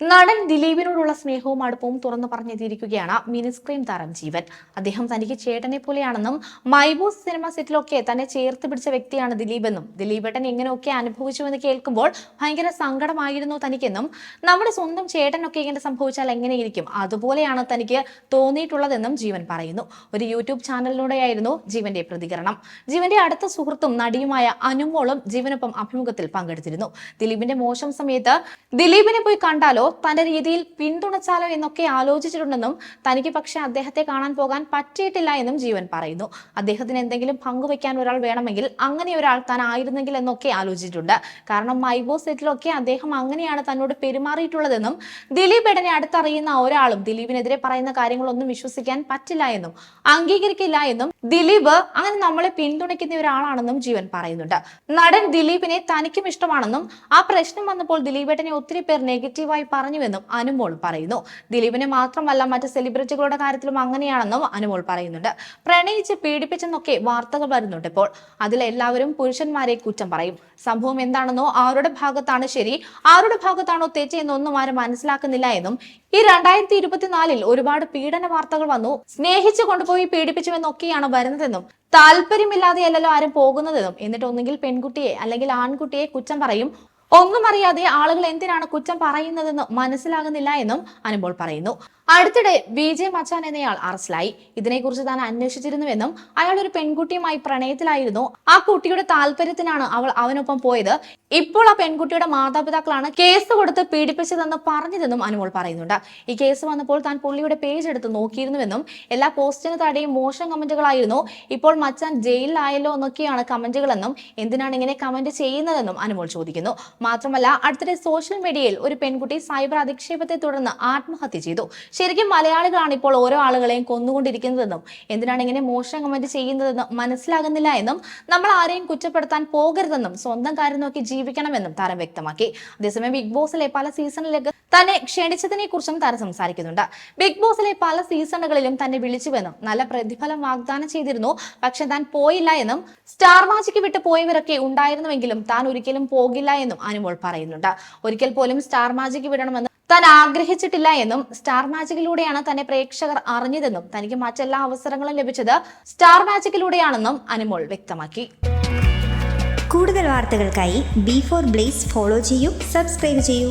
നടൻ ദിലീപിനോടുള്ള സ്നേഹവും അടുപ്പവും തുറന്നു പറഞ്ഞെത്തിയിരിക്കുകയാണ് മിനിസ്ക്രീം താരം ജീവൻ. അദ്ദേഹം തനിക്ക് ചേട്ടനെ പോലെയാണെന്നും മൈബൂസ് സിനിമ സെറ്റിലൊക്കെ തന്നെ ചേർത്ത് പിടിച്ച വ്യക്തിയാണ് ദിലീപെന്നും. ദിലീപേട്ടൻ എങ്ങനെയൊക്കെ അനുഭവിച്ചുവെന്ന് കേൾക്കുമ്പോൾ ഭയങ്കര സങ്കടമായിരുന്നു തനിക്കെന്നും. നമ്മുടെ സ്വന്തം ചേട്ടനൊക്കെ ഇങ്ങനെ സംഭവിച്ചാൽ എങ്ങനെയിരിക്കും? അതുപോലെയാണ് തനിക്ക് തോന്നിയിട്ടുള്ളതെന്നും ജീവൻ പറയുന്നു. ഒരു യൂട്യൂബ് ചാനലിലൂടെയായിരുന്നു ജീവന്റെ പ്രതികരണം. ജീവന്റെ അടുത്ത സുഹൃത്തും നടിയുമായ അനുമോളും ജീവനൊപ്പം അഭിമുഖത്തിൽ പങ്കെടുത്തിരുന്നു. ദിലീപിന്റെ മോശം സമയത്ത് ദിലീപിനെ പോയി കണ്ടാലോ തന്റെ രീതിയിൽ പിന്തുണച്ചാലോ എന്നൊക്കെ ആലോചിച്ചിട്ടുണ്ടെന്നും തനിക്ക് പക്ഷേ അദ്ദേഹത്തെ കാണാൻ പോകാൻ പറ്റിയിട്ടില്ല എന്നും ജീവൻ പറയുന്നു. അദ്ദേഹത്തിന് എന്തെങ്കിലും പങ്കുവെക്കാൻ ഒരാൾ വേണമെങ്കിൽ അങ്ങനെ ഒരാൾ താൻ ആയിരുന്നെങ്കിൽ എന്നൊക്കെ ആലോചിച്ചിട്ടുണ്ട്. കാരണം മൈബോ സെറ്റിലൊക്കെ അദ്ദേഹം അങ്ങനെയാണ് തന്നോട് പെരുമാറിയിട്ടുള്ളതെന്നും ദിലീപ് ഏടനെ അടുത്തറിയുന്ന ഒരാളും ദിലീപിനെതിരെ പറയുന്ന കാര്യങ്ങളൊന്നും വിശ്വസിക്കാൻ പറ്റില്ല എന്നും അംഗീകരിക്കില്ല എന്നും ദിലീപ് അങ്ങനെ നമ്മളെ പിന്തുണയ്ക്കുന്ന ഒരാളാണെന്നും ജീവൻ പറയുന്നുണ്ട്. നടൻ ദിലീപിനെ തനിക്കും ഇഷ്ടമാണെന്നും ആ പ്രശ്നം വന്നപ്പോൾ ദിലീപേട്ടനെ ഒത്തിരി പേർ നെഗറ്റീവായി പറഞ്ഞുവെന്നും അനുമോൾ പറയുന്നു. ദിലീപിനെ മാത്രമല്ല മറ്റ് സെലിബ്രിറ്റികളുടെ കാര്യത്തിലും അങ്ങനെയാണെന്നും അനുമോൾ പറയുന്നുണ്ട്. പ്രണയിച്ച് പീഡിപ്പിച്ചെന്നൊക്കെ വാർത്തകൾ വരുന്നുണ്ട് ഇപ്പോൾ. അതിലെല്ലാവരും പുരുഷന്മാരെ കുറ്റം പറയും. സംഭവം എന്താണെന്നോ ആരുടെ ഭാഗത്താണ് ശരി ആരുടെ ഭാഗത്താണോ തെറ്റെന്നൊന്നും ആരും മനസ്സിലാക്കുന്നില്ല എന്നും ഈ രണ്ടായിരത്തി ഇരുപത്തിനാലിൽ ഒരുപാട് പീഡന വാർത്തകൾ വന്നു. സ്നേഹിച്ചു കൊണ്ടുപോയി പീഡിപ്പിച്ചുവെന്നൊക്കെയാണ് വരുന്നതെന്നും താല്പര്യമില്ലാതെയല്ലല്ലോ ആരും പോകുന്നതെന്നും. എന്നിട്ട് പെൺകുട്ടിയെ അല്ലെങ്കിൽ ആൺകുട്ടിയെ കുറ്റം പറയും ഒന്നും അറിയാതെ ആളുകൾ എന്തിനാണ് കുറ്റം പറയുന്നതെന്ന് മനസ്സിലാകുന്നില്ല എന്നും അനുമോൾ പറയുന്നു. അടുത്തിടെ വി ജെ മച്ചാൻ എന്നയാൾ അറസ്റ്റിലായി. ഇതിനെക്കുറിച്ച് താൻ അന്വേഷിച്ചിരുന്നുവെന്നും അയാൾ ഒരു പെൺകുട്ടിയുമായി പ്രണയത്തിലായിരുന്നു. ആ കുട്ടിയുടെ താല്പര്യത്തിനാണ് അവൾ അവനൊപ്പം പോയത്. ഇപ്പോൾ ആ പെൺകുട്ടിയുടെ മാതാപിതാക്കളാണ് കേസ് കൊടുത്ത് പീഡിപ്പിച്ചതെന്ന് പറഞ്ഞതെന്നും അനുമോൾ പറയുന്നുണ്ട്. ഈ കേസ് വന്നപ്പോൾ താൻ പുള്ളിയുടെ പേജ് എടുത്ത് നോക്കിയിരുന്നുവെന്നും എല്ലാ പോസ്റ്റിന് താഴെയും മോശം കമന്റുകളായിരുന്നു. ഇപ്പോൾ മച്ചാൻ ജയിലിലായല്ലോ എന്നൊക്കെയാണ് കമന്റുകളെന്നും എന്തിനാണ് ഇങ്ങനെ കമന്റ് ചെയ്യുന്നതെന്നും അനുമോൾ ചോദിക്കുന്നു. മാത്രമല്ല അടുത്തിടെ സോഷ്യൽ മീഡിയയിൽ ഒരു പെൺകുട്ടി സൈബർ അധിക്ഷേപത്തെ തുടർന്ന് ആത്മഹത്യ ചെയ്തു. ശരിക്കും മലയാളികളാണ് ഇപ്പോൾ ഓരോ ആളുകളെയും കൊന്നുകൊണ്ടിരിക്കുന്നതെന്നും എന്തിനാണ് ഇങ്ങനെ മോശം കമന്റ് ചെയ്യുന്നതെന്നും മനസ്സിലാകുന്നില്ല എന്നും നമ്മൾ ആരെയും കുറ്റപ്പെടുത്താൻ പോകരുതെന്നും സ്വന്തം കാര്യം നോക്കി ജീവിക്കണമെന്നും താരം വ്യക്തമാക്കി. അതേസമയം ബിഗ് ബോസിലെ പല സീസണിലേക്ക് തന്നെ ക്ഷണിച്ചതിനെ കുറിച്ചും താരം സംസാരിക്കുന്നുണ്ട്. ബിഗ് ബോസിലെ പല സീസണുകളിലും തന്നെ വിളിച്ചുവെന്നും നല്ല പ്രതിഫലം വാഗ്ദാനം ചെയ്തിരുന്നു പക്ഷെ താൻ പോയില്ല എന്നും സ്റ്റാർ മാജിക്ക് വിട്ട് പോയവരൊക്കെ ഉണ്ടായിരുന്നുവെങ്കിലും താൻ ഒരിക്കലും പോകില്ല എന്നും അനുമോൾ പറയുന്നുണ്ട്. ഒരിക്കൽ പോലും സ്റ്റാർ മാജിക്ക് വിടണമെന്ന് താൻ ആഗ്രഹിച്ചിട്ടില്ല എന്നും സ്റ്റാർ മാജിക്കിലൂടെയാണ് തന്നെ പ്രേക്ഷകർ അറിഞ്ഞതെന്നും തനിക്ക് മറ്റെല്ലാ അവസരങ്ങളും ലഭിച്ചത് സ്റ്റാർ മാജിക്കിലൂടെയാണെന്നും അനുമോൾ വ്യക്തമാക്കി. കൂടുതൽ വാർത്തകൾക്കായി ബി ഫോർ ബ്ലേസ് ഫോളോ ചെയ്യൂ സബ്സ്ക്രൈബ് ചെയ്യൂ.